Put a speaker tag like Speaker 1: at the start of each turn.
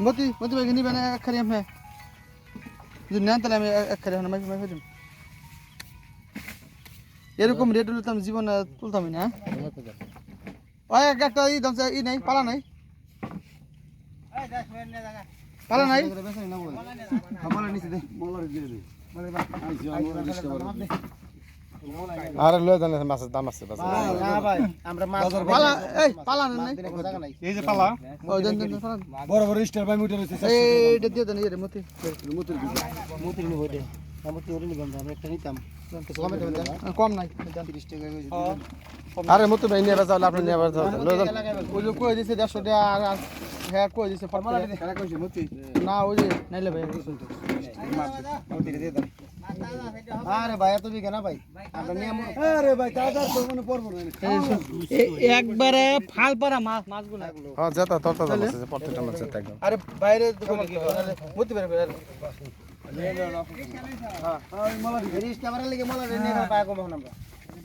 Speaker 1: মতি ভাই নিবেন এক খারি আমি যদি নেন তাহলে আমি এক খারি এখন মাইক মাইক দিন এরকম রেট হলে তো আমি জীবনে তুলতামই না ওই এক একটা ই দাম ই নাই পালা নাই। পালা নাই?
Speaker 2: আরে লয়ে জানে মাছের দাম আছে বাজারে।
Speaker 1: পালা এই পালা নাই?
Speaker 2: এই যে পালা।
Speaker 1: ওই দেন দেন
Speaker 2: বড় বড় স্টার বাই মিটার হইছে
Speaker 1: এইটা দিয়ে দেন ইয়ে রে মতি। কম নাই
Speaker 2: আরে মতো ভাই নিয়ে বাজালে আপনি নিয়ে লয়ে যান।
Speaker 1: ওই যে কই দিছে দেড়শো টাকা আর আর হ্যাঁ কই দিছে ফর্মালা না ওই যে নাইলে ভাই
Speaker 3: আরে ভাই এত বিঘা না ভাই আমরা নিয়ে আরে ভাই দাদা তো মনে পড়ব না
Speaker 1: একবারে ফাল পারা মাছ মাছগুলো
Speaker 2: হ্যাঁ যেটা তরতা আছে প্রত্যেকটা মাছ যেটা একদম
Speaker 1: আরে বাইরে দোকানে কি হবে মতি বের বের
Speaker 3: রিস্ট ক্যামেরা লেগে মোলা নিয়ে পায় কম আমরা